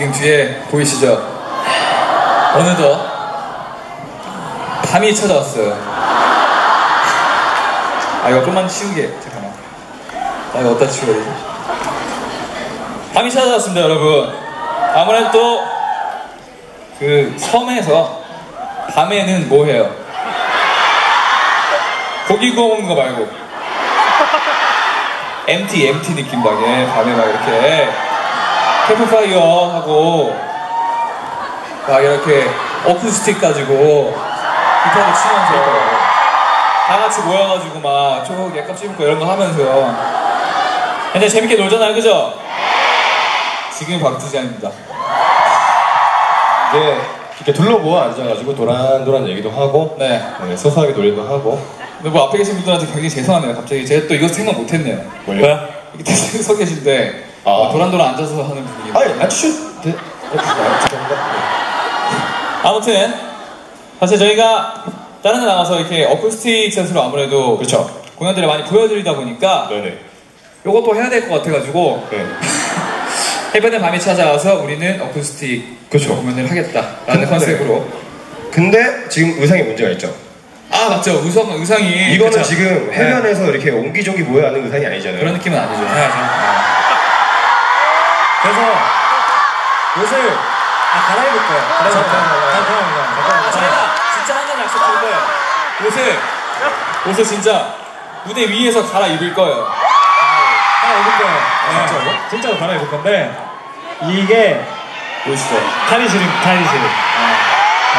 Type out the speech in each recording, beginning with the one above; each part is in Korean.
지금 뒤에 보이시죠? 어느덧 밤이 찾아왔어요. 아 이거 좀만 치우게 잠깐만. 아 이거 어디다 치워야 되지? 밤이 찾아왔습니다 여러분. 아무래도 또 그 섬에서 밤에는 뭐 해요? 고기 구워 먹는 거 말고 MT MT 느낌 나게 밤에 막 이렇게 캠프파이어 하고 막 이렇게 어쿠스틱 가지고 기타도 치면서 다 같이 모여가지고 막쭉 약값 씹고 이런 거 하면서 근데 재밌게 놀잖아요 그죠? 지금 박두장입니다. 네, 이렇게 둘러보아 앉아가지고 도란도란 얘기도 하고 네. 네, 소소하게 놀기도 하고. 근데 뭐 앞에 계신 분들한테 굉장히 죄송하네요. 갑자기 제가 또 이거 생각 못했네요. 뭘요? 이렇게 서 계신데 아. 어, 도란도란 앉아서 하는 분위기. 아니 앉으셔도 돼 아, 아무튼 사실 저희가 다른 데 나가서 이렇게 어쿠스틱 셋으로 아무래도 그렇죠. 공연들을 많이 보여드리다 보니까 네네. 요것도 해야 될 것 같아가지고 네. 해변의 밤이 찾아와서 우리는 어쿠스틱 그렇죠. 공연을 하겠다라는 근데- 컨셉으로. 근데 지금 의상에 문제가 있죠. 아 맞죠. 의상, 의상이. 이거는 그쵸? 지금 네. 해변에서 이렇게 옹기종기 모여 앉는 의상이 아니잖아요. 그런 느낌은 아니죠. 해야죠 그래서 옷을 아 갈아입을 거예요. 갈아입을 거예요. 아, 잠깐만요. 저희가 진짜 한 가지 약속드릴 거예요 옷을 옷을 진짜 무대 위에서 갈아입을 거예요 갈아입을 거예요. 네. 진짜로? 진짜로 갈아입을 건데 이게 보이시죠 탈의실임 탈의실.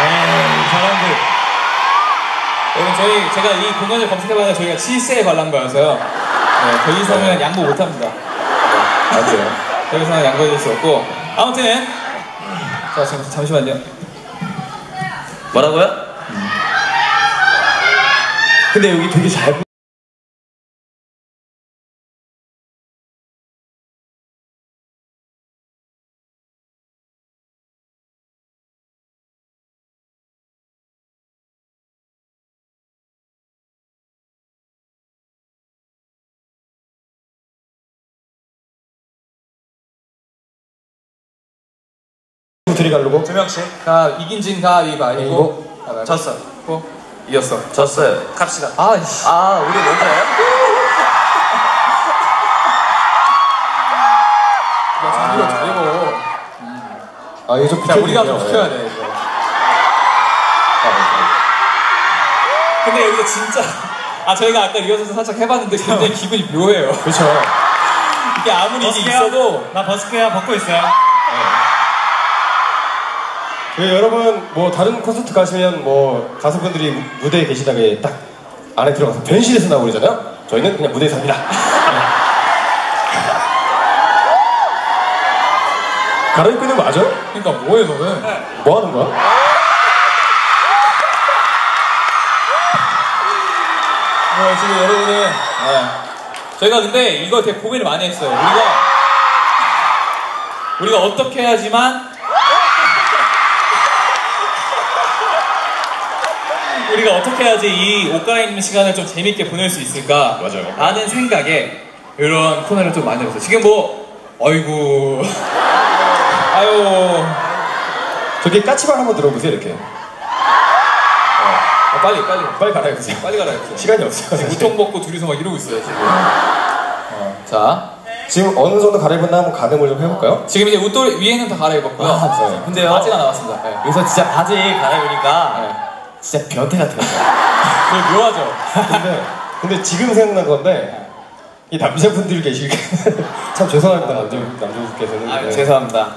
에이 사람들 여러분 저희 제가 이 공연을 검색해봤는데 저희가 7세에 관람가여서요 네, 더 이상은 양보 못합니다 맞아요 더 이상은 양보해줄 수 없고 아무튼 자 잠, 잠시만요 뭐라고요? 근데 여기 되게 잘 둘이 가려고 두 명씩 가 이긴 진 가위바위보 가위바위보. 졌어. 고 이겼어 졌어요. 갑시다. 아이씨 아, 우리 먼저예요? 야 장비가 되고 아 이거 좀자 우리가 좀. 비켜야 돼 이거 근데 여기서 진짜 아 저희가 아까 리허설 살짝 해봤는데 굉장히 기분이 묘해요 그렇죠 이게 아무리 이게 벗을게요. 있어도 나 버스케야 벗고 있어요. 네, 여러분 뭐 다른 콘서트 가시면 뭐 가수분들이 무- 무대에 계시다가 딱 안에 들어가서 변신해서 나오잖아요 저희는 그냥 무대에서 합니다 갈아입고 있는 거 맞아요? 그러니까 뭐해 너는 뭐 하는 거야? 뭐 지금 여러분은 네. 저희가 근데 이거 되게 고민을 많이 했어요. 우리가 우리가 어떻게 해야지만 우리가 어떻게 해야지 이 옷 갈아입는 시간을 좀 재밌게 보낼 수 있을까? 맞아요. 라는 생각에 이런 코너를 좀 해봤어요. 지금 뭐 어이구 아유 저기 까치발 한번 들어보세요 이렇게 아, 빨리 빨리 빨리 갈아입으세요 빨리 갈아입으세요. 시간이 없어요 사실. 우통 먹고 둘이서 막 이러고 있어요 지금. 어, 자 지금 어느 정도 갈아입었나 한번 가늠을 좀 해볼까요? 지금 이제 옷돌 위에는 다 갈아입었고요. 아, 네. 근데요. 바지가 나왔습니다. 네. 여기서 진짜 바지 갈아입으니까 네. 진짜 변태 같아요. 되게 묘하죠. 근데 근데 지금 생각난 건데 이 남자분들 계시니까 참 죄송합니다 남자 남자분께서는 아, 네. 죄송합니다.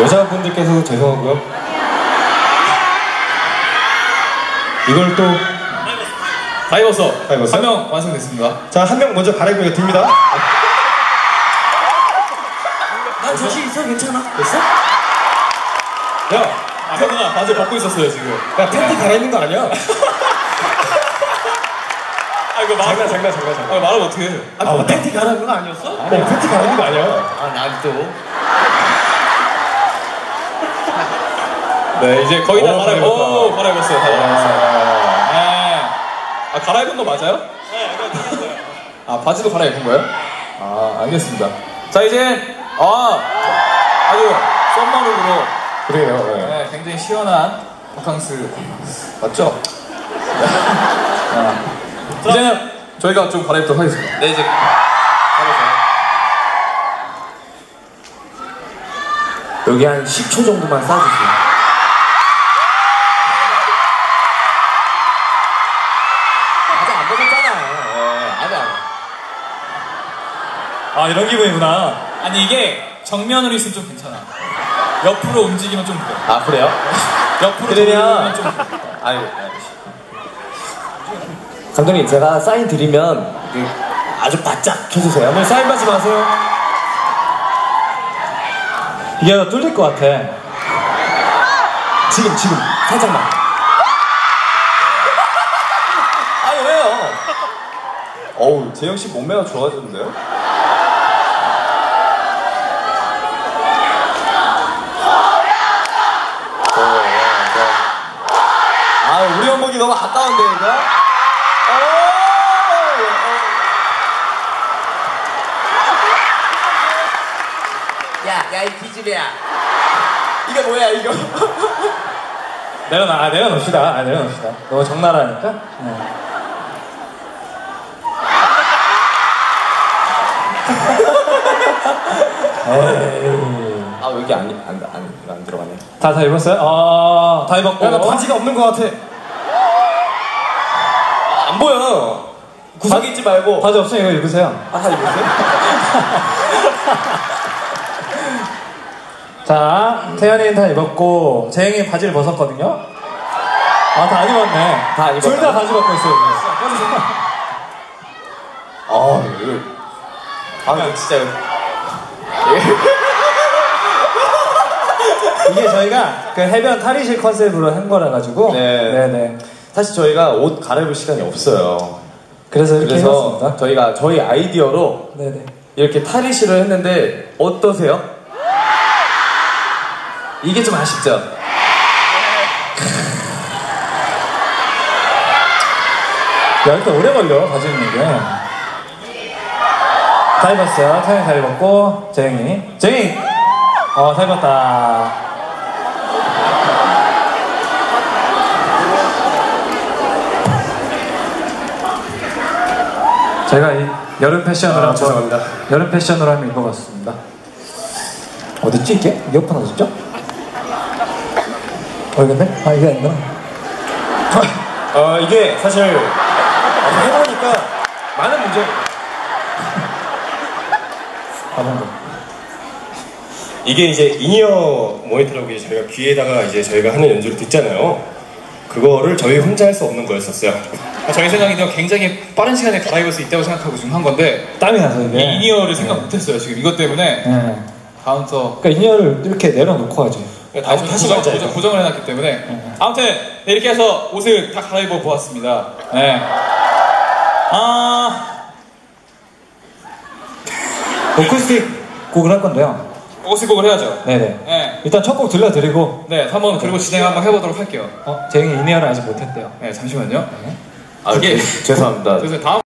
여자분들께서도 죄송하고요. 이걸 또 다 입었어. 다 입었어요? 한명 완성됐습니다. 자, 한 명 먼저 갈아입고 듭니다. 난 자신 있어, 괜찮아. 됐어? 야, 아, 현우가 바지 벗고 있었어요, 지금. 야, 팬티 갈아입는 거 아니야? 아, 이거 말, 장난, 장난, 장난, 아, 장난. 이거 말하면 어떡해. 아, 뭐 팬티 갈아입는 거 아니었어? 어, 팬티 갈아입는 거 아니야? 아, 난 또. 네, 이제 거의 다 오, 갈아입. 오, 갈아입었어요. 다 갈아입었어요. 아, 네. 아, 갈아입은 거 맞아요? 네, 아, 바지도 갈아입은 거예요? 아, 알겠습니다. 자, 이제, 아, 아주 썸머룩으로 그래요. 네. 네, 굉장히 시원한 바캉스 맞죠? 아, 이제는 저희가 좀 갈아입도록 하겠습니다. 네, 이제 여기 한 10초 정도만 싸주세요. 아직 안. 아 이런 기분이구나. 아니 이게 정면으로 있으면 좀 괜찮아. 옆으로 움직이면 좀 그래. 아 그래요? 옆으로 그러면- 좀 그래. 아니, 감독님 제가 사인 드리면 그 아주 바짝 켜주세요. 한번 사인 받지 마세요. 이게 뚫릴 것 같아. 지금 지금 살짝만. 아니 왜요? 어우 재영 씨 몸매가 좋아졌는데요? 아 우리 원목이 너무 아까운데 이거? 야, 야, 이 기집애야. 이게 뭐야, 이거? 내려놔, 아, 내려놓읍시다. 아, 내려놓읍시다. 너무 적나라하니까. 네. 에이. 아, 여기 안, 안, 안, 안 들어가네. 다, 다 입었어요? 아, 다 입었고. 야, 나 바지가 없는 것 같아. 안 보여. 구석에 있지 말고. 바지 없으면 이거 입으세요. 아, 이보세요? 자, 태연이는 다 입었고, 재영이 바지를 벗었거든요? 아, 다 안 입었네. 다 입었다. 둘다 바지 벗고 있어요. 지금. 아, 이거. 아, 이거 진짜. 이게 저희가 그 해변 탈의실 컨셉으로 한 거라 가지고. 네. 네네. 사실 저희가 옷 갈아입을 시간이 없어요. 그래서 이렇게 그래서 해봤습니다. 저희가 저희 아이디어로 네네. 이렇게 탈의실을 했는데 어떠세요? 이게 좀 아쉽죠? 야, 이렇게 오래 걸려, 입는 게. 다 입었어요. 태연이 다 입었고, 재영이. 재영이! 어, 다 입었다. 제가 이 여름 패션으로 아, 한번 죄송합니다. 여름 패션으로 한번 입어봤습니다. 어딨지 이게? 이어폰 어딨죠? 어 이건데? 아 이게 아니구나. 어, 이게 사실 어, 해보니까 많은 문제가 다른 거. 이게 이제 인이어 모니터라고 이제 저희가 귀에다가 이제 저희가 하는 연주를 듣잖아요. 그거를 저희 혼자 할 수 없는 거였었어요. 저희 생각에는 굉장히 빠른 시간에 갈아입을 수 있다고 생각하고 지금 한 건데 땀이 나서 이게. 이 이니어를 생각 못했어요 지금 이것 때문에 네. 카운터 그러니까 인이어를 이렇게 내려놓고 하지. 다시 다시 고정. 고정, 고정을 해놨기 때문에 아무튼 네, 이렇게 해서 옷을 다 갈아입어 보았습니다. 네. 아 오쿠스틱 곡을 할 건데요. 옷을 곡을 해야죠. 네네. 네. 일단 첫 곡 들려드리고, 네, 한번 그리고 진행 한번 해보도록 할게요. 어, 재영이 인이어를 아직 못했대요. 네, 잠시만요. 아, 그게- 죄- 죄송합니다. 그래서 다음